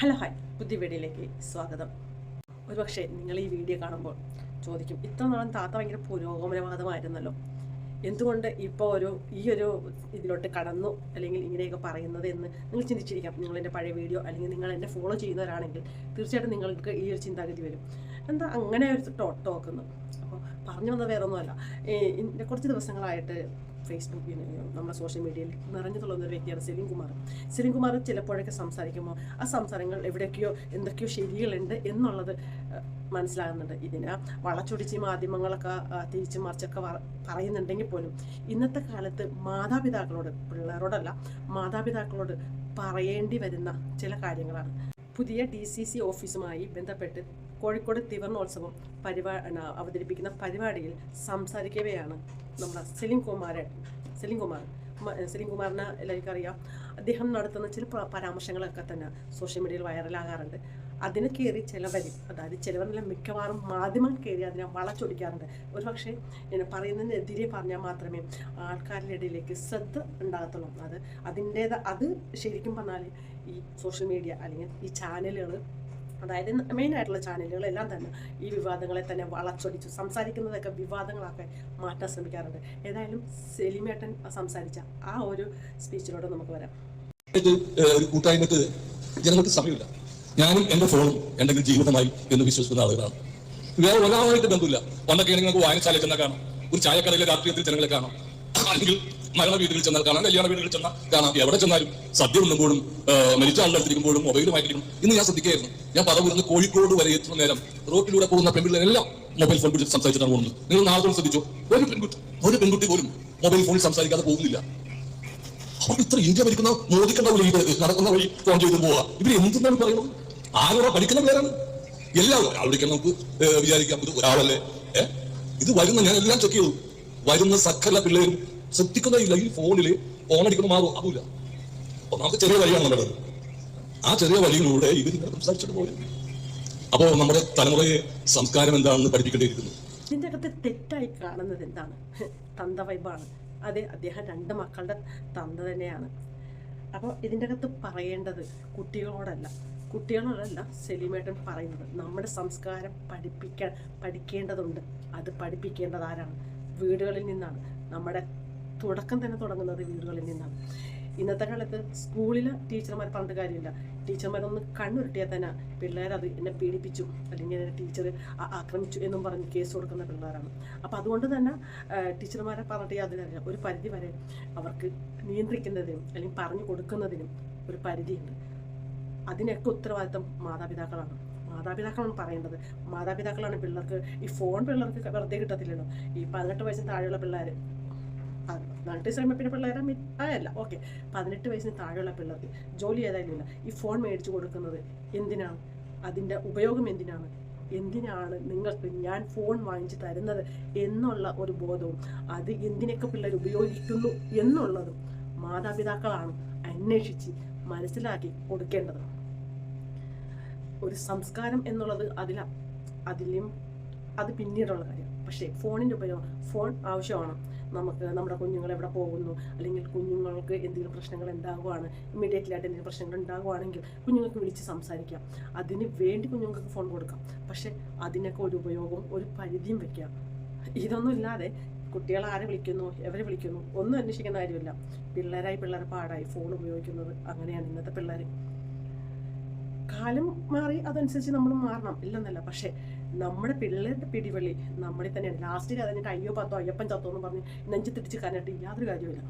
Hello hi പുതിയ വീഡിയോയിലേക്ക് സ്വാഗതം. ഒരുപക്ഷെ നിങ്ങൾ ഈ വീഡിയോ കാണുമ്പോൾ ചോദിക്കും ഇത്ര നാളും താത്ത ഭയങ്കര പുരോഗമനവാദമായിരുന്നല്ലോ. എന്തുകൊണ്ട് ഇപ്പോൾ ഒരു ഈ ഒരു ഇതിലോട്ട് കടന്നു? അല്ലെങ്കിൽ ഇങ്ങനെയൊക്കെ പറയുന്നത് എന്ന് നിങ്ങൾ ചിന്തിച്ചിരിക്കാം. നിങ്ങൾ എന്റെ പഴയ വീഡിയോ അല്ലെങ്കിൽ നിങ്ങൾ എന്നെ ഫോളോ ചെയ്യുന്നവരാണെങ്കിൽ തീർച്ചയായിട്ടും നിങ്ങൾക്ക് ഈ ഒരു ചിന്താഗതി വരും. എന്താ അങ്ങനെ ഒരു ടോട്ട് ടോക്കുന്നു അപ്പോൾ പറഞ്ഞു വന്നത് വേറെ ഒന്നുമല്ല കുറച്ച് ദിവസങ്ങളായിട്ട് ഫേസ്ബുക്കിൽ നമ്മുടെ സോഷ്യൽ മീഡിയയിൽ നിറഞ്ഞു തുള്ളുന്ന ഒരു വ്യക്തിയാണ് സെലിം കുമാർ. സെലിം കുമാർ ചിലപ്പോഴൊക്കെ സംസാരിക്കുമ്പോൾ ആ സംസാരങ്ങൾ എവിടെയൊക്കെയോ എന്തൊക്കെയോ ശരികളുണ്ട് എന്നുള്ളത് മനസ്സിലാകുന്നുണ്ട്. ഇതിന് വളച്ചൊടിച്ച് മാധ്യമങ്ങളൊക്കെ തിരിച്ചു മറിച്ചൊക്കെ പറയുന്നുണ്ടെങ്കിൽ പോലും ഇന്നത്തെ കാലത്ത് മാതാപിതാക്കളോട് പിള്ളേരോടല്ല മാതാപിതാക്കളോട് പറയേണ്ടി വരുന്ന ചില കാര്യങ്ങളാണ്. പുതിയ ഡി സി സി ഓഫീസുമായി ബന്ധപ്പെട്ട് കോഴിക്കോട് തിവർണോത്സവം പരിപാ അവതരിപ്പിക്കുന്ന പരിപാടിയിൽ സംസാരിക്കവെയാണ് നമ്മുടെ സെലിം കുമാരൻ. സെലിം കുമാർ. സെലിം കുമാറിനെ എല്ലാവർക്കും അറിയാം. അദ്ദേഹം നടത്തുന്ന ചില പരാമർശങ്ങളൊക്കെ തന്നെ സോഷ്യൽ മീഡിയയിൽ വൈറലാകാറുണ്ട്. അതിന് കയറി ചിലവരും അതായത് ചിലവരെല്ലാം മിക്കവാറും മാധ്യമം കയറി അതിനെ വളച്ചൊടിക്കാറുണ്ട്. ഒരു പക്ഷേ പറയുന്നതിനെതിരെ പറഞ്ഞാൽ മാത്രമേ ആൾക്കാരുടെ ഇടയിലേക്ക് ശ്രദ്ധ ഉണ്ടാകത്തുള്ളൂ. അത് അതിന്റേത് അത് ശരിക്കും പറഞ്ഞാൽ ഈ സോഷ്യൽ മീഡിയ അല്ലെങ്കിൽ ഈ ചാനലുകൾ അതായത് മെയിൻ ആയിട്ടുള്ള ചാനലുകളെല്ലാം തന്നെ ഈ വിവാദങ്ങളെ തന്നെ വളച്ചൊടിച്ചു സംസാരിക്കുന്നതൊക്കെ വിവാദങ്ങളൊക്കെ മാറ്റാൻ ശ്രമിക്കാറുണ്ട്. ഏതായാലും സെലിമേട്ടൻ സംസാരിച്ച ആ ഒരു സ്പീച്ചിലോട് നമുക്ക് വരാം. കൂട്ടായ്മക്ക് ജനങ്ങൾക്ക് സമയമില്ല. ഞാനും എന്റെ ഫോണും എന്തെങ്കിലും ജീവിതമായി എന്ന് വിശ്വസിക്കുന്ന ആളുകളാണ്. വേറെ ഒരാളായിട്ട് ബന്ധമില്ല. പണ്ടൊക്കെ നിങ്ങൾക്ക് വായനശാലയിൽ ചെന്നാൽ കാണാം. ഒരു ചായക്കടയിലെ രാഷ്ട്രീയത്തിൽ ജനങ്ങളെ കാണാം. അല്ലെങ്കിൽ മരണ വീടുകളിൽ ചെന്നാൽ കാണാം കല്യാണ വീടുകളിൽ ചെന്നാൽ കാണാം. എവിടെ ചെന്നാലും സദ്യ ഉണ്ണുമ്പോഴും മരിച്ച ആളുകളിരിക്കുമ്പോഴും മൊബൈലുമായിട്ടിരിക്കും ഇന്ന് ഞാൻ ശ്രദ്ധിക്കുകയായിരുന്നു. ഞാൻ പദവിരുന്ന് കോഴിക്കോട് വരെ എത്തുന്ന നേരം റോട്ടിലൂടെ പോകുന്ന പെൺപിള്ളേരെല്ലാം മൊബൈൽ ഫോൺ പിടിച്ച് സംസാരിച്ചിട്ടാണ് പോകുന്നത്. നിങ്ങൾ നാളെ ശ്രദ്ധിച്ചു? ഒരു പെൺകുട്ടി ഒരു പെൺകുട്ടി പോലും മൊബൈൽ ഫോണിൽ സംസാരിക്കാതെ പോകുന്നില്ല. അവർ ഇത്ര ഇന്ത്യ ഭരിക്കുന്ന മോദിക്കണ്ട വഴി നടക്കുന്ന വഴി ഫോൺ ചെയ്ത് പോവാ ഇവർ എന്തെന്നാണ് പറയുന്നത്? ആരോടാ പഠിക്കുന്ന പേരാണ്? എല്ലാവരും അവിടേക്ക് നമുക്ക് വിചാരിക്കാം. ഒരാളല്ലേ? ഇത് വരുന്ന ഞാൻ എല്ലാം ചെക്ക് ചെയ്തു. വരുന്ന സകല പിള്ളേരും ശ്രദ്ധിക്കുന്നതില്ല ഈ ഫോണിൽ ഫോണടിക്കുന്ന മാറും അതുമില്ല അപ്പൊ നമുക്ക് ചെറിയ വഴിയാണ് നമ്മുടെ ആ ചെറിയ വഴിയിലൂടെ ഇത് ഇങ്ങനെ സംസാരിച്ചിട്ട് പോയി. അപ്പോ നമ്മുടെ തലമുറയെ സംസ്കാരം എന്താണെന്ന് പഠിപ്പിക്കേണ്ടിയിരിക്കുന്നു. ഇതിന്റെ അകത്ത് തെറ്റായി കാണുന്നത് എന്താണ്? തന്ത വൈബാണ്. അതെ അദ്ദേഹം രണ്ട് മക്കളുടെ തന്ത തന്നെയാണ്. അപ്പോൾ ഇതിന്റെ അകത്ത് പറയേണ്ടത് കുട്ടികളോടല്ല. കുട്ടികളോടല്ല സെലിമേട്ടൻ പറയുന്നത്. നമ്മുടെ സംസ്കാരം പഠിപ്പിക്കാൻ പഠിക്കേണ്ടതുണ്ട്. അത് പഠിപ്പിക്കേണ്ടത് ആരാണ്? വീടുകളിൽ നിന്നാണ്. നമ്മുടെ തുടക്കം തന്നെ തുടങ്ങുന്നത് വീടുകളിൽ നിന്നാണ്. ഇന്നത്തെ കാലത്ത് സ്കൂളിൽ ടീച്ചർമാർ പറഞ്ഞിട്ട് കാര്യമില്ല. ടീച്ചർമാരൊന്ന് കണ്ണുരുട്ടിയാൽ തന്നെ പിള്ളേരത് എന്നെ പീഡിപ്പിച്ചു. അല്ലെങ്കിൽ എന്നെ ടീച്ചർ ആക്രമിച്ചു എന്നും പറഞ്ഞ് കേസ് കൊടുക്കുന്ന പിള്ളേരാണ്. അപ്പം അതുകൊണ്ട് തന്നെ ടീച്ചർമാരെ പറഞ്ഞിട്ട് യാതൊരു ഒരു പരിധി വരെ അവർക്ക് നിയന്ത്രിക്കുന്നതിനും അല്ലെങ്കിൽ പറഞ്ഞു കൊടുക്കുന്നതിനും ഒരു പരിധിയുണ്ട്. അതിനൊക്കെ ഉത്തരവാദിത്തം മാതാപിതാക്കളാണ്. മാതാപിതാക്കളാണ് പറയേണ്ടത്. മാതാപിതാക്കളാണ് പിള്ളേർക്ക് ഈ ഫോൺ പിള്ളേർക്ക് വെറുതെ കിട്ടത്തില്ലല്ലോ. ഈ പതിനെട്ട് വയസ്സിന് താഴെയുള്ള പിള്ളേർ വയസ്സ് കഴിയുമ്പോൾ പിന്നെ പിള്ളേരെ ആയല്ല ഓക്കെ പതിനെട്ട് വയസ്സിന് താഴെയുള്ള പിള്ളേർക്ക് ജോലി ഏതായാലും ഇല്ല. ഈ ഫോൺ മേടിച്ചു കൊടുക്കുന്നത് എന്തിനാണ്? അതിന്റെ ഉപയോഗം എന്തിനാണ്? എന്തിനാണ് നിങ്ങൾക്ക് ഞാൻ ഫോൺ വാങ്ങിച്ചു തരുന്നത് എന്നുള്ള ഒരു ബോധവും അത് എന്തിനൊക്കെ പിള്ളേർ ഉപയോഗിക്കുന്നു എന്നുള്ളതും മാതാപിതാക്കളാണ് അന്വേഷിച്ച് മനസ്സിലാക്കി കൊടുക്കേണ്ടത്. ഒരു സംസ്കാരം എന്നുള്ളത് അതില അതിലും അത് പിന്നീടുള്ള കാര്യം. പക്ഷേ ഫോണിന്റെ ഉപയോഗം ഫോൺ ആവശ്യമാണ്. നമുക്ക് നമ്മുടെ കുഞ്ഞുങ്ങൾ എവിടെ പോകുന്നു? അല്ലെങ്കിൽ കുഞ്ഞുങ്ങൾക്ക് എന്തെങ്കിലും പ്രശ്നങ്ങൾ ഉണ്ടാകുവാണ് ഇമ്മീഡിയറ്റ്ലി ആയിട്ട് എന്തെങ്കിലും പ്രശ്നങ്ങൾ ഉണ്ടാകുവാണെങ്കിൽ കുഞ്ഞുങ്ങൾക്ക് വിളിച്ച് സംസാരിക്കാം. അതിന് വേണ്ടി കുഞ്ഞുങ്ങൾക്ക് ഫോൺ കൊടുക്കാം. പക്ഷേ അതിനൊക്കെ ഒരു ഉപയോഗവും ഒരു പരിധിയും വെക്കാം ഇതൊന്നും ഇല്ലാതെ കുട്ടികൾ ആരെ വിളിക്കുന്നു? എവരെ വിളിക്കുന്നു? ഒന്നും അന്വേഷിക്കുന്ന കാര്യമില്ല. പിള്ളേരായി പിള്ളേരെ പാടായി. ഫോൺ ഉപയോഗിക്കുന്നത് അങ്ങനെയാണ് ഇന്നത്തെ പിള്ളേർ. കാലം മാറി അതനുസരിച്ച് നമ്മൾ മാറണം. ഇല്ലെന്നല്ല. പക്ഷേ നമ്മുടെ പിള്ളേരുടെ പിടിവള്ളി നമ്മളിൽ തന്നെയാണ് ലാസ്റ്റിൽ അതിന് അയ്യോ പത്തോ അയ്യപ്പൻ ചത്തോ എന്ന് പറഞ്ഞ് നെഞ്ചു തിരിച്ച് കരട്ട് യാതൊരു കാര്യമില്ല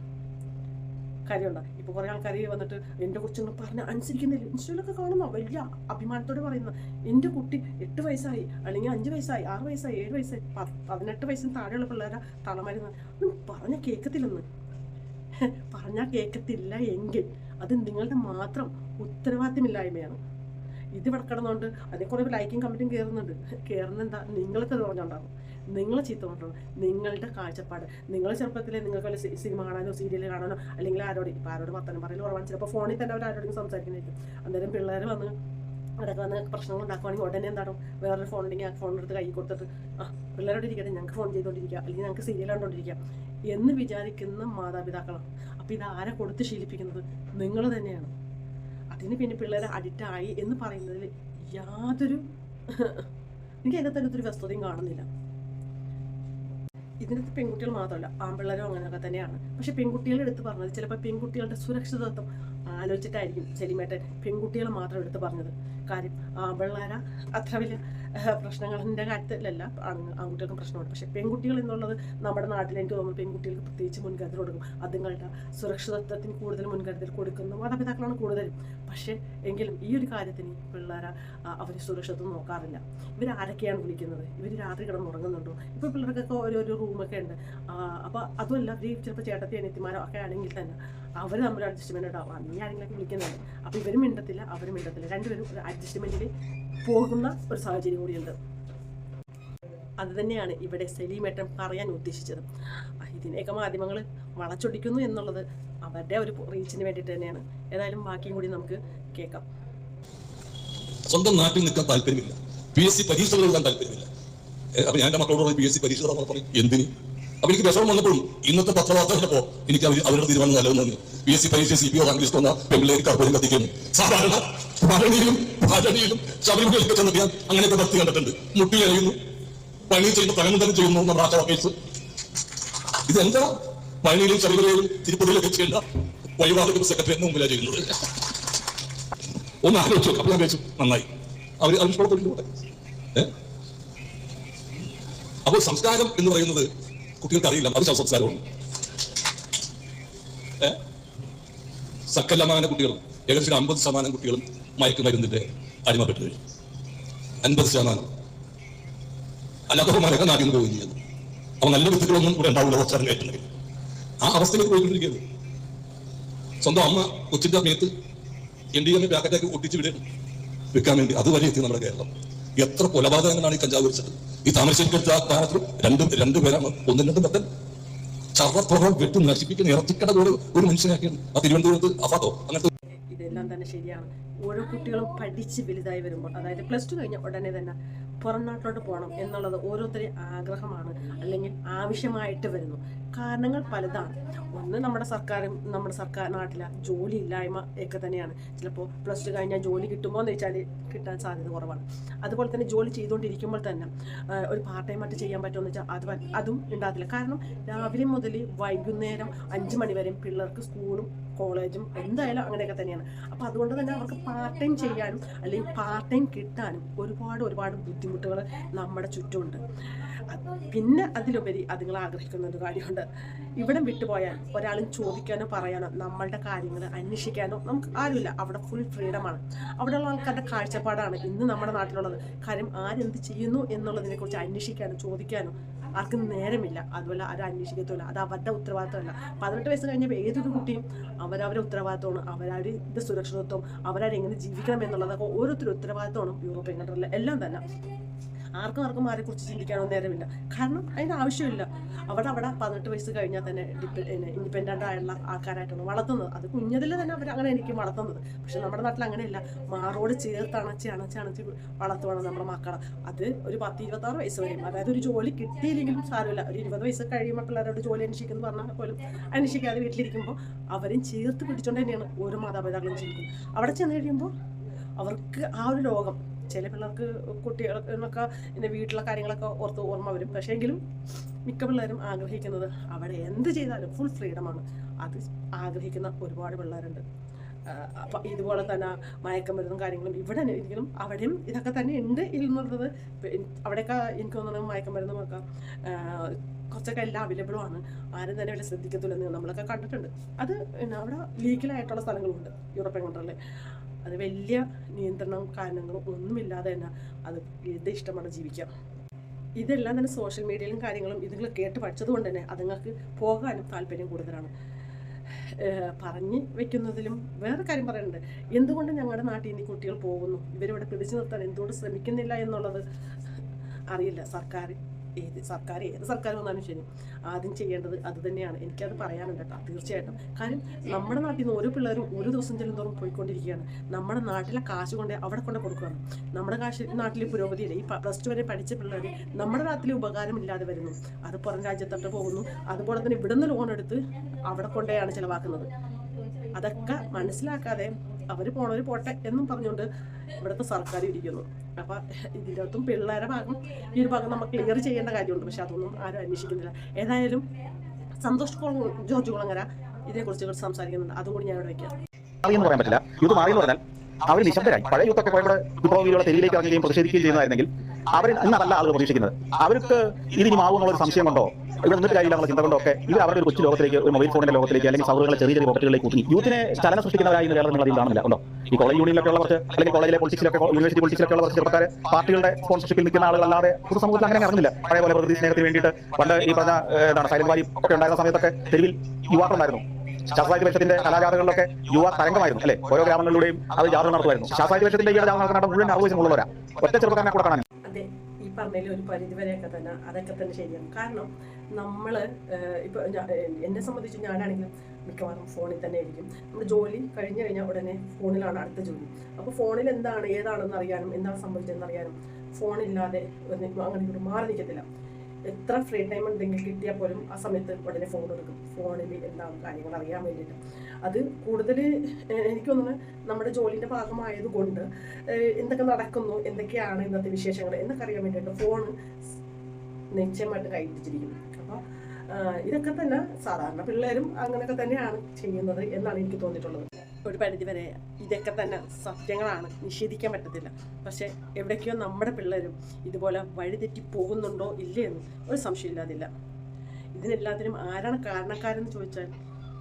കാര്യമുണ്ടോ? ഇപ്പോൾ കുറേ ആൾക്കാർ വന്നിട്ട് എന്റെ കൊച്ചുങ്ങൾ പറഞ്ഞ് അനുസരിക്കുന്നില്ല. ഇൻസ്റ്റയിലൊക്കെ കാണുന്ന വലിയ അഭിമാനത്തോടെ പറയുന്ന എന്റെ കുട്ടി എട്ട് വയസ്സായി അല്ലെങ്കിൽ അഞ്ച് വയസ്സായി ആറ് വയസ്സായി ഏഴ് വയസ്സായി പതിനെട്ട് വയസ്സിന് താഴെയുള്ള പിള്ളേരെ തളമരുന്ന് പറഞ്ഞ. കേൾക്കത്തില്ലെന്ന് പറഞ്ഞാൽ കേൾക്കത്തില്ല എങ്കിൽ അത് നിങ്ങളുടെ മാത്രം ഉത്തരവാദിത്തമില്ലായ്മയാണ്. ഇത് ഇവിടെ കിടന്നുകൊണ്ട് അതിൽ കുറേ ലൈക്കും കമന്റും കയറുന്നുണ്ട് കയറുന്ന എന്താ അത് പറഞ്ഞുണ്ടാവും. നിങ്ങളെ ചീത്ത കൊണ്ടാണ് നിങ്ങളുടെ കാഴ്ചപ്പാട്. നിങ്ങൾ ചെറുപ്പത്തിൽ നിങ്ങൾക്ക് വല്ല സിനിമ കാണാനോ സീരിയൽ കാണാനോ അല്ലെങ്കിൽ ആരോട് ഇപ്പോൾ ആരോട് വർത്തനം പറയലോ കുറവാണ്. ചിലപ്പോൾ ഫോണിൽ തന്നെ അവർ ആരോടും സംസാരിക്കുന്നില്ല അന്നേരം പിള്ളേർ വന്ന് അതൊക്കെ വന്ന് പ്രശ്നങ്ങൾ ഉണ്ടാക്കുവാണെങ്കിൽ ഉടനെ എന്താണോ? വേറൊരു ഫോൺ ഉണ്ടെങ്കിൽ ആ ഫോണെടുത്ത് കൈ കൊടുത്തിട്ട് ആ പിള്ളേരോട് ഇരിക്കട്ടെ. ഞങ്ങൾക്ക് ഫോൺ ചെയ്തുകൊണ്ടിരിക്കുക അല്ലെങ്കിൽ ഞങ്ങൾക്ക് സീരിയൽ കണ്ടുകൊണ്ടിരിക്കുക എന്ന് വിചാരിക്കുന്ന മാതാപിതാക്കളാണ്. അപ്പോൾ ഇത് ആരെ കൊടുത്ത് ശീലിപ്പിക്കുന്നത്? നിങ്ങൾ തന്നെയാണ്. അതിന് പിന്നെ പിള്ളേർ അഡിക്റ്റ് ആയി എന്ന് പറയുന്നതിൽ യാതൊരു എനിക്ക് അതിനകത്ത് ഒരു വസ്തുതയും കാണുന്നില്ല. ഇതിനകത്ത് പെൺകുട്ടികൾ മാത്രമല്ല ആൺപിള്ളേരും അങ്ങനെയൊക്കെ തന്നെയാണ്. പക്ഷെ പെൺകുട്ടികളെടുത്ത് പറഞ്ഞത് ചിലപ്പോൾ പെൺകുട്ടികളുടെ സുരക്ഷിതത്വം ആലോചിച്ചിട്ടായിരിക്കും സെലിമേട്ടൻ പെൺകുട്ടികൾ മാത്രം എടുത്ത് പറഞ്ഞത്. കാര്യം ആൺപിള്ളേര അത്ര വലിയ പ്രശ്നങ്ങളുടെ കാര്യത്തിലല്ല ആൺകുട്ടികൾക്കും പ്രശ്നമുണ്ട്. പക്ഷെ പെൺകുട്ടികൾ എന്നുള്ളത് നമ്മുടെ നാട്ടിൽ എനിക്ക് തോന്നുന്നു പെൺകുട്ടികൾക്ക് പ്രത്യേകിച്ച് മുൻകരുതൽ കൊടുക്കും. അതുങ്ങളുടെ സുരക്ഷിതത്വത്തിന് കൂടുതൽ മുൻകരുതൽ കൊടുക്കുന്നു. മാതാപിതാക്കളാണ് കൂടുതലും. പക്ഷേ എങ്കിലും ഈ ഒരു കാര്യത്തിന് പിള്ളേരെ അവർ സുരക്ഷിതത്വം നോക്കാറില്ല. ഇവർ ആരൊക്കെയാണ് വിളിക്കുന്നത്? ഇവർ രാത്രി കിടന്ന് ഉറങ്ങുന്നുണ്ടോ ഇപ്പോൾ പിള്ളേർക്കൊക്കെ ഓരോരോ റൂമൊക്കെ ഉണ്ട്. അപ്പോൾ അതുമല്ല ഈ ചിലപ്പോൾ ചേട്ടത്തി അനിയത്തിമാരോ ഒക്കെ ആണെങ്കിൽ തന്നെ അവർ തമ്മിൽ അഡ്ജസ്റ്റ്മെന്റ് ഉണ്ടാവും. നീ ആരെങ്കിലൊക്കെ വിളിക്കുന്നുണ്ട് അപ്പോൾ ഇവരും മിണ്ടത്തില്ല അവരും മിണ്ടത്തില്ല. രണ്ടുപേരും ഒരു അഡ്ജസ്റ്റ്മെന്റിൽ പോകുന്ന ഒരു സാഹചര്യം കൂടിയുണ്ട്. അത് തന്നെയാണ് ഇവിടെ സലീമേട്ടൻ പറയാൻ ഉദ്ദേശിച്ചത്. ഇതിനെയൊക്കെ മാധ്യമങ്ങൾ വളച്ചൊടിക്കുന്നു എന്നുള്ളത് അവരുടെ ഒരു റീച്ചിന് വേണ്ടിയിട്ട് തന്നെയാണ്. ഏതായാലും ബാക്കിയും കൂടി നമുക്ക് കേൾക്കാം. സ്വന്തം നാട്ടിൽ നിൽക്കാൻ താല്പര്യമില്ല. പി എസ് സി പരീക്ഷകൾ എഴുതാൻ താല്പര്യമില്ല. അപ്പൊ ഞാൻ എന്റെ മക്കളോട് പി എസ് സി പരീക്ഷ പറയും. എന്തിന്? അപ്പൊ എനിക്ക് വിഷമം വന്നപ്പോഴും ഇന്നത്തെ പത്രവാർത്ത എനിക്ക് അവരുടെ തീരുമാനം നല്ലതെന്നു പി എസ് സി പരീക്ഷ C P O rank list വന്ന പെൺപിള്ളേർക്ക് കർപ്പൂരം കത്തിക്കുന്നു. സാധാരണ ഭരണിയിലും ഭരണിയിലും ശബരിമലയിലൊക്കെ ചെന്നിട്ട് ഞാൻ അങ്ങനെയൊക്കെ ഭക്തി കണ്ടിട്ടുണ്ട്. മുട്ടി അറിയുന്നു പണി ചെയ്യുന്ന പനമുണ്ടൻ ചെയ്യുന്നു നമ്മുടെ ആശാ കേസ് ഇതെന്താ? പഴനിയിലും ശബരിമലയിലും തിരുപ്പതിയിലൊക്കെ ചെയ്യേണ്ട വഴിപാട് സെക്രട്ടറി എന്ന് മുമ്പിലാണ് ചെയ്യുന്നത്. ഒന്ന് ആലോചിച്ചു അപ്പം ഞാൻ നന്നായി. അവർ ഇഷ്ടപ്പെട്ടിട്ടുണ്ട് അപ്പോൾ സംസ്കാരം എന്ന് പറയുന്നത് കുട്ടികൾക്ക് അറിയില്ല. അത് സംസ്കാരമാണ് സക്കലമാന കുട്ടികളും ഏകദേശം അമ്പത് ശതമാനം കുട്ടികളും മയക്കുമരുന്നിന്റെ അടിമപ്പെട്ടു കഴിഞ്ഞു. അൻപത് ശതമാനം. അല്ലാത്തവന്മാരൊക്കെ നാട്ടിൽ നിന്ന് പോവുകയും ചെയ്യുന്നു അപ്പൊ നല്ല വ്യക്തികളൊന്നും ഇവിടെ ഉണ്ടാവില്ല കുറച്ചാലും കേട്ടിട്ടുണ്ടെങ്കിൽ ആ അവസ്ഥയിലേക്ക് പോയിക്കൊണ്ടിരിക്കുകയാണ്. സ്വന്തം അമ്മ കൊച്ചിന്റെ മേത്ത് എൻ ഡി എം പാക്കറ്റാക്കി ഒട്ടിച്ച് വിടുന്നു വിൽക്കാൻ വേണ്ടി അതുവരെ എത്തി നമ്മുടെ കേരളം. എത്ര കൊലപാതകങ്ങളാണ് ഈ കഞ്ചാവ് വെച്ചത് ഈ താമരശ്ശേരിക്കടുത്ത സ്ഥാനത്ത് രണ്ടും രണ്ടുപേരാണ് ഒന്നും രണ്ടും പത്തൻ ചർവപ്രഭം വെട്ടി നശിപ്പിക്കുന്ന ഇറച്ചിക്കട ഒരു ഒരു മനുഷ്യനാക്കിയാണ് ആ തിരുവനന്തപുരത്ത് അഫാദോ അങ്ങനത്തെ ഇതെല്ലാം തന്നെ ശരിയാണ്. ഓരോ കുട്ടികളും പഠിച്ച് വലുതായി വരുമ്പോൾ അതായത് പ്ലസ് ടു കഴിഞ്ഞ ഉടനെ തന്നെ പുറം നാട്ടിലോട്ട് പോകണം എന്നുള്ളത് ഓരോരുത്തരെയും ആഗ്രഹമാണ്. അല്ലെങ്കിൽ ആവശ്യമായിട്ട് വരുന്നു. കാരണങ്ങൾ പലതാണ്. ഒന്ന് നമ്മുടെ സർക്കാർ നമ്മുടെ സർക്കാർ നാട്ടിലെ ജോലി ഇല്ലായ്മ ഒക്കെ തന്നെയാണ്. ചിലപ്പോൾ പ്ലസ് ടു കഴിഞ്ഞാൽ ജോലി കിട്ടുമോ എന്ന് വെച്ചാൽ കിട്ടാൻ സാധ്യത കുറവാണ്. അതുപോലെ തന്നെ ജോലി ചെയ്തുകൊണ്ടിരിക്കുമ്പോൾ തന്നെ ഒരു പാർട്ട് ടൈം ആയിട്ട് ചെയ്യാൻ പറ്റുമെന്ന് വെച്ചാൽ അത് അതും ഉണ്ടാകത്തില്ല. കാരണം രാവിലെ മുതൽ വൈകുന്നേരം അഞ്ച് മണി വരെയും പിള്ളേർക്ക് സ്കൂളും കോളേജും എന്തായാലും അങ്ങനെയൊക്കെ തന്നെയാണ്. അപ്പോൾ അതുകൊണ്ട് തന്നെ അവർക്ക് പാർട്ട് ടൈം ചെയ്യാനും അല്ലെങ്കിൽ പാർട്ട് ടൈം കിട്ടാനും ഒരുപാട് ഒരുപാട് ബുദ്ധിമുട്ടുകൾ നമ്മുടെ ചുറ്റുമുണ്ട്. പിന്നെ അതിലുപരി അതുങ്ങൾ ആഗ്രഹിക്കുന്ന ഒരു കാര്യമുണ്ട്. ഇവിടെ വിട്ടുപോയാൽ ഒരാളും ചോദിക്കാനോ പറയാനോ നമ്മളുടെ കാര്യങ്ങൾ അന്വേഷിക്കാനോ നമുക്ക് ആരുമില്ല. അവിടെ ഫുൾ ഫ്രീഡമാണ് അവിടെയുള്ള ആൾക്കാരുടെ കാഴ്ചപ്പാടാണ് ഇന്ന് നമ്മുടെ നാട്ടിലുള്ളത്. കാര്യം ആരെന്ത് ചെയ്യുന്നു എന്നുള്ളതിനെക്കുറിച്ച് അന്വേഷിക്കാനോ ചോദിക്കാനോ ആർക്കും നേരമില്ല. അതുപോലെ ആരും അന്വേഷിക്കത്തുമില്ല. അത് അവരുടെ ഉത്തരവാദിത്തമല്ല. പതിനെട്ട് വയസ്സ് കഴിഞ്ഞപ്പോൾ ഏതൊരു കുട്ടിയും അവരവരുടെ ഉത്തരവാദിത്തമാണ്. അവരവരുടെ സുരക്ഷിതത്വം അവരവരെങ്ങനെ ജീവിക്കണം എന്നുള്ളതൊക്കെ ഓരോരുത്തരും ഉത്തരവാദിത്തമാണ് യൂറോപ്യൻ കൺട്രിയിലെ എല്ലാം തന്നെ. ആർക്കും ആർക്കും ആരെക്കുറിച്ച് ചിന്തിക്കാനോ നേരമില്ല. കാരണം അതിന് ആവശ്യമില്ല. അവിടെ പതിനെട്ട് വയസ്സ് കഴിഞ്ഞാൽ തന്നെ ഇൻഡിപെൻഡന്റ് ആയുള്ള ആൾക്കാരായിട്ടാണ് വളർത്തുന്നത്. അത് കുഞ്ഞതിൽ തന്നെ അവർ അങ്ങനെ എനിക്ക് വളർത്തുന്നത്. പക്ഷെ നമ്മുടെ നാട്ടിൽ അങ്ങനെയല്ല. മാറോട് ചേർത്ത് അണച്ച് അണച്ച് അണച്ച് വളർത്തുവാണ് നമ്മുടെ മക്കളെ. അത് ഒരു പത്ത് ഇരുപത്താറ് വയസ്സ് വരെയും അതായത് ഒരു ജോലി കിട്ടിയില്ലെങ്കിലും സാരമില്ല. ഒരു ഇരുപത് വയസ്സ് കഴിയുമ്പോൾ പിള്ളേരോട് ജോലി അന്വേഷിക്കുന്നു പറഞ്ഞാൽ പോലും അന്വേഷിക്കാതെ വീട്ടിലിരിക്കുമ്പോൾ അവരും ചേർത്ത് പിടിച്ചുകൊണ്ട് തന്നെയാണ് ഓരോ മാതാപിതാക്കളും ചെയ്യുന്നത് അവിടെ ചെന്ന് കഴിയുമ്പോൾ അവർക്ക് ആ ഒരു ലോകം ചില പിള്ളേർക്ക് കുട്ടികൾക്കൊക്കെ എന്റെ വീട്ടിലെ കാര്യങ്ങളൊക്കെ ഓർത്ത് ഓർമ്മ വരും. പക്ഷേ എങ്കിലും മിക്ക പിള്ളേരും ആഗ്രഹിക്കുന്നത് അവിടെ എന്ത് ചെയ്താലും ഫുൾ ഫ്രീഡമാണ് അത് ആഗ്രഹിക്കുന്ന ഒരുപാട് പിള്ളേരുണ്ട്. അപ്പം ഇതുപോലെ തന്നെ മയക്കമരുന്നും കാര്യങ്ങളും ഇവിടെ എനിക്കും അവിടെയും ഇതൊക്കെ തന്നെ ഉണ്ട് എന്നുള്ളത് അവിടെയൊക്കെ എനിക്ക് തോന്നുന്നത് വരുന്ന ഒക്കെ കുറച്ചൊക്കെ എല്ലാം അവൈലബിളും ആണ്. ആരും തന്നെ വലിയ ശ്രദ്ധിക്കത്തില്ലെന്ന് നമ്മളൊക്കെ കണ്ടിട്ടുണ്ട്. അത് പിന്നെ അവിടെ ലീഗലായിട്ടുള്ള സ്ഥലങ്ങളുണ്ട്. യൂറോപ്യൻ കൺട്രിയിൽ അത് വലിയ നിയന്ത്രണം കാരണങ്ങളും ഒന്നുമില്ലാതെ തന്നെ അത് ഏത് ഇഷ്ടമാണ് ജീവിക്കാം ഇതെല്ലാം തന്നെ സോഷ്യൽ മീഡിയയിലും കാര്യങ്ങളും ഇതുങ്ങൾ കേട്ട് പഠിച്ചത് കൊണ്ട് തന്നെ അതുങ്ങൾക്ക് പോകാനും താല്പര്യം കൂടുതലാണ്. പറഞ്ഞ് വെക്കുന്നതിലും വേറെ കാര്യം പറയുന്നുണ്ട് എന്തുകൊണ്ട് ഞങ്ങളുടെ നാട്ടിൽ നിന്ന് കുട്ടികൾ പോകുന്നു? ഇവരിവിടെ പിടിച്ചു നിർത്താൻ എന്തുകൊണ്ട് ശ്രമിക്കുന്നില്ല എന്നുള്ളത് അറിയില്ല. സർക്കാർ ഏത് സർക്കാർ ഏത് സർക്കാർ വന്നാലും ശരി. ആദ്യം ചെയ്യേണ്ടത് അത് തന്നെയാണ്. എനിക്കത് പറയാനുണ്ട് കേട്ടോ തീർച്ചയായിട്ടും. കാര്യം നമ്മുടെ നാട്ടിൽ നിന്ന് ഓരോ പിള്ളേരും ഒരു ദിവസം ചെല്ലുന്നതോറും പോയിക്കൊണ്ടിരിക്കുകയാണ്. നമ്മുടെ നാട്ടിലെ കാശ് കൊണ്ട് അവിടെ കൊണ്ട് കൊടുക്കുകയാണ്. നമ്മുടെ കാശ് നാട്ടിൽ പുരോഗതിയില്ല ഈ പ്ലസ് ടു വരെ പഠിച്ച പിള്ളേർ നമ്മുടെ നാട്ടിലെ ഉപകാരമില്ലാതെ വരുന്നു. അത് പുറം രാജ്യത്തോട്ട് പോകുന്നു. അതുപോലെ തന്നെ ഇവിടുന്ന് ലോൺ എടുത്ത് അവിടെ കൊണ്ടേയാണ് ചിലവാക്കുന്നത്. അതൊക്കെ മനസ്സിലാക്കാതെ അവർ പോണവർ പോട്ടെ എന്നും പറഞ്ഞുകൊണ്ട് ഇവിടുത്തെ സർക്കാർ ഇരിക്കുന്നു. അപ്പം ഇതിന്റെ അകത്തും പിള്ളേരെ ഭാഗം ഈ ഒരു ഭാഗം നമ്മൾ ക്ലിയർ ചെയ്യേണ്ട കാര്യമുണ്ട്. പക്ഷെ അതൊന്നും ആരും അന്വേഷിക്കുന്നില്ല. ഏതായാലും സന്തോഷ് ജോർജ് കുളങ്ങര ഇതിനെക്കുറിച്ച് കുറച്ച് സംസാരിക്കുന്നുണ്ട്. അതും കൂടി ഞാൻ ഇവിടെ മാറി പറയാൻ പറ്റില്ല. പറഞ്ഞാൽ അവർ നിശബ്ദരായി. പഴയ യൂത്തൊക്കെ പോയപ്പോൾ കൂടെ തെരുവിലേക്ക് ഇറങ്ങുകയും പ്രതിഷേധിക്കുകയും ചെയ്യുന്നതായിരുന്നെങ്കിൽ അവർ ഇന്ന് ആളുകൾ പ്രതീക്ഷിക്കുന്നത്. അവർക്ക് ഇതിനി മാവുന്നുള്ള ഒരു സംശയമുണ്ടോ? ഇവിടെ നിന്നിട്ട് കാര്യമില്ല ചിന്ത കൊണ്ടൊക്കെ ഇവർ അവരുടെ ഒരു കൊച്ചു ലോകത്തിലേക്ക് ഒരു മൊബൈൽ ഫോണിന്റെ ലോകത്തിലേക്ക് അല്ലെങ്കിൽ സൗഹൃദങ്ങളെ ചെറിയ ചെറിയ പോക്കറ്റുകളിലേക്ക് കൂട്ടി യൂത്തിനെ ചലന സൃഷ്ടിക്കുന്നവരായി ഇന്ന് കേരളം നിങ്ങൾ അതിൽ കാണുന്നില്ല. ഉണ്ടോ? ഈ കോളേജ് യൂണിയനിലൊക്കെ ഉള്ള കുറച്ച് അല്ലെങ്കിൽ കോളേജിലെ പൊളിറ്റിക്സിലൊക്കെ യൂണിവേഴ്സിറ്റി പൊളിറ്റിക്സിലൊക്കെ ഉള്ള ചെറുപ്പക്കാരെ പാർട്ടികളുടെ സ്പോൺസർഷിപ്പിൽ നിൽക്കുന്ന ആളുകളല്ലാതെ പൊതുസമൂഹത്തിൽ അങ്ങനെ ഇറങ്ങുന്നില്ല. പഴയ പോലെ പ്രകൃതി സ്നേഹത്തിന് വേണ്ടിയിട്ട് പണ്ട് ഈ പറഞ്ഞ എന്താണ് സൈലന്റ് ഒക്കെ ഉണ്ടായിരുന്ന സമയത്തൊക്കെ തെരുവിൽ യുവാക്കളുണ്ടായിരുന്നു. ശാസ്ത്രാജ്യ പരിഷത്തിന്റെ കലാജാഥകളിലൊക്കെ യുവ തരംഗമായിരുന്നു അല്ലെ? ഓരോ ഗ്രാമങ്ങളിലൂടെയും അത് ജാഥ നടത്തുമായിരുന്നു. ശാസ്ത്രാജ്യ പരിഷത്തിന്റെ ഈ ജാഥ നടക്കുന്ന മുഴുവൻ വയസ്സുള്ളവരാ ഒറ്റ ചെറുപ്പക്കാരനെ കൂടെ കാണാൻ പറഞ്ഞതിൽ ഒരു പരിധി പരിധിവരെയൊക്കെ തന്നെ അതൊക്കെ തന്നെ ശരിയാണ്. കാരണം നമ്മൾ ഇപ്പോൾ എന്നെ സംബന്ധിച്ച് ഞാനാണെങ്കിലും മിക്കവാറും ഫോണിൽ തന്നെ ആയിരിക്കും. നമ്മൾ ജോലി കഴിഞ്ഞു കഴിഞ്ഞാൽ ഉടനെ ഫോണിലാണ് അടുത്ത ജോലി. അപ്പോൾ ഫോണിൽ എന്താണ് ഏതാണെന്ന് അറിയാനും എന്താണ് സംഭവിച്ചതെന്ന് അറിയാനും ഫോണില്ലാതെ അങ്ങനെ ഇങ്ങോട്ട് മാറി നിൽക്കത്തില്ല. എത്ര ഫ്രീ ടൈം ഉണ്ടെങ്കിൽ കിട്ടിയാൽ പോലും ആ സമയത്ത് ഉടനെ ഫോൺ എടുക്കും. ഫോണിൽ എന്താണ് കാര്യങ്ങൾ അറിയാൻ വേണ്ടിയിട്ട്. അത് കൂടുതൽ എനിക്ക് തോന്നുന്നത് നമ്മുടെ ജോലിന്റെ ഭാഗമായത് കൊണ്ട് എന്തൊക്കെ നടക്കുന്നു എന്തൊക്കെയാണ് ഇന്നത്തെ വിശേഷങ്ങൾ എന്നൊക്കെ അറിയാൻ വേണ്ടിയിട്ട് ഫോൺ നിശ്ചയമായിട്ട് കൈപിടിച്ചിരിക്കുന്നു അപ്പോൾ ഇതൊക്കെ തന്നെ സാധാരണ പിള്ളേരും അങ്ങനെയൊക്കെ തന്നെയാണ് ചെയ്യുന്നത് എന്നാണ് എനിക്ക് തോന്നിയിട്ടുള്ളത്. ഒരു പരിധിവരെ ഇതൊക്കെ തന്നെ സത്യങ്ങളാണ്. നിഷേധിക്കാൻ പറ്റത്തില്ല. പക്ഷേ എവിടേക്കോ നമ്മുടെ പിള്ളേരും ഇതുപോലെ വഴിതെറ്റി പോകുന്നുണ്ടോ ഇല്ലേ ഒരു സംശയമില്ലാതില്ല ഇതിനെല്ലാത്തിനും ആരാണ് കാരണക്കാരെന്ന് ചോദിച്ചാൽ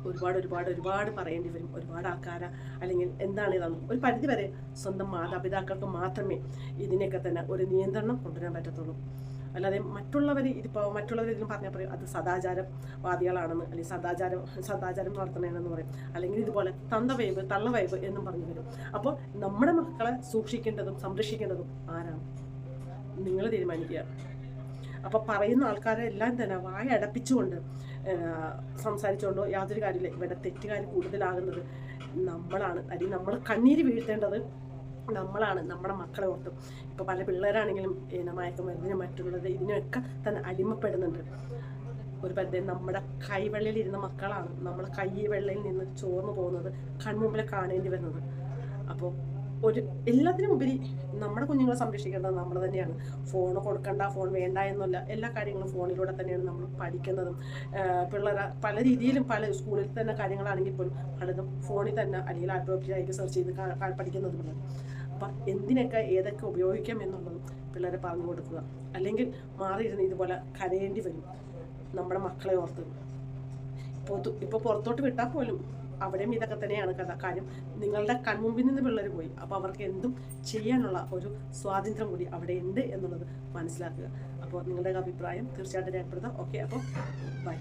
ഒരുപാട് ഒരുപാട് ഒരുപാട് പറയേണ്ടി വരും. ഒരുപാട് ആൾക്കാര. അല്ലെങ്കിൽ എന്താണ് ഇതാണ് ഒരു പരിധിവരെ സ്വന്തം മാതാപിതാക്കൾക്ക് മാത്രമേ ഇതിനെയൊക്കെ തന്നെ ഒരു നിയന്ത്രണം കൊണ്ടുവരാൻ പറ്റത്തുള്ളൂ. അല്ലാതെ മറ്റുള്ളവർ ഇതിപ്പോൾ മറ്റുള്ളവർ ഇതിന് പറഞ്ഞാൽ പറയും അത് സദാചാരവാദികളാണെന്ന് അല്ലെങ്കിൽ സദാചാരം സദാചാരം നടത്തണമെന്ന് പറയും. അല്ലെങ്കിൽ ഇതുപോലെ തന്ത വൈബ് തള്ള വൈബ് എന്നും പറഞ്ഞു വരും. അപ്പോൾ നമ്മുടെ മക്കളെ സൂക്ഷിക്കേണ്ടതും സംരക്ഷിക്കേണ്ടതും ആരാണ്? നിങ്ങൾ തീരുമാനിക്കുക. അപ്പോൾ പറയുന്ന ആൾക്കാരെ എല്ലാം തന്നെ വായ അടപ്പിച്ചുകൊണ്ട് സംസാരിച്ചുകൊണ്ടോ യാതൊരു കാര്യമില്ല. ഇവിടെ തെറ്റുകാർ കൂടുതലാകുന്നത് നമ്മളാണ്. അല്ലെങ്കിൽ നമ്മൾ കണ്ണീര് വീഴ്ത്തേണ്ടത് നമ്മളാണ് നമ്മുടെ മക്കളെ ഓർത്തും. ഇപ്പോൾ പല പിള്ളേരാണെങ്കിലും പിന്നെ മയക്കുമരുന്നിന് മറ്റുള്ളത് ഇതിനൊക്കെ തന്നെ അടിമപ്പെടുന്നുണ്ട്. ഒരു പരിധി നമ്മുടെ കൈവെള്ളയിൽ ഇരുന്ന മക്കളാണ് നമ്മുടെ കൈ വെള്ളയിൽ നിന്ന് ചോർന്നു പോകുന്നത് കൺമുമ്പിൽ കാണേണ്ടി വരുന്നത്. അപ്പോൾ ഒരു എല്ലാത്തിനും ഉപരി നമ്മുടെ കുഞ്ഞുങ്ങളെ സംരക്ഷിക്കേണ്ടത് നമ്മൾ തന്നെയാണ്. ഫോൺ കൊടുക്കണ്ട ഫോൺ വേണ്ട എന്നല്ല എല്ലാ കാര്യങ്ങളും ഫോണിലൂടെ തന്നെയാണ് നമ്മൾ പഠിക്കുന്നതും പിള്ളേരെ പല രീതിയിലും പല സ്കൂളിൽ തന്നെ കാര്യങ്ങളാണെങ്കിൽ പോലും പലതും ഫോണിൽ തന്നെ അല്ലെങ്കിൽ ലാപ്ടോപ്പിലായിട്ട് സെർച്ച് ചെയ്ത് പഠിക്കുന്നതുമുണ്ട് അപ്പം എന്തിനൊക്കെ ഏതൊക്കെ ഉപയോഗിക്കാം എന്നുള്ളതും പിള്ളേരെ പറഞ്ഞു കൊടുക്കുക. അല്ലെങ്കിൽ മാറിയിരുന്ന് ഇതുപോലെ കരയേണ്ടി വരും. നമ്മുടെ മക്കളെ ഓർത്ത്. ഇപ്പോൾ ഇപ്പോൾ പുറത്തോട്ട് വിട്ടാൽ പോലും അവിടെയും ഇതൊക്കെ തന്നെയാണ് കഥ. കാര്യം നിങ്ങളുടെ കൺമുമ്പിൽ നിന്ന് പിള്ളേർ പോയി. അപ്പോൾ അവർക്ക് എന്തും ചെയ്യാനുള്ള ഒരു സ്വാതന്ത്ര്യം കൂടി അവിടെ ഉണ്ട് എന്നുള്ളത് മനസ്സിലാക്കുക. അപ്പോൾ നിങ്ങളുടെ അഭിപ്രായം തീർച്ചയായിട്ടും രേഖപ്പെടുത്താം. ഓക്കെ അപ്പോൾ ബൈ.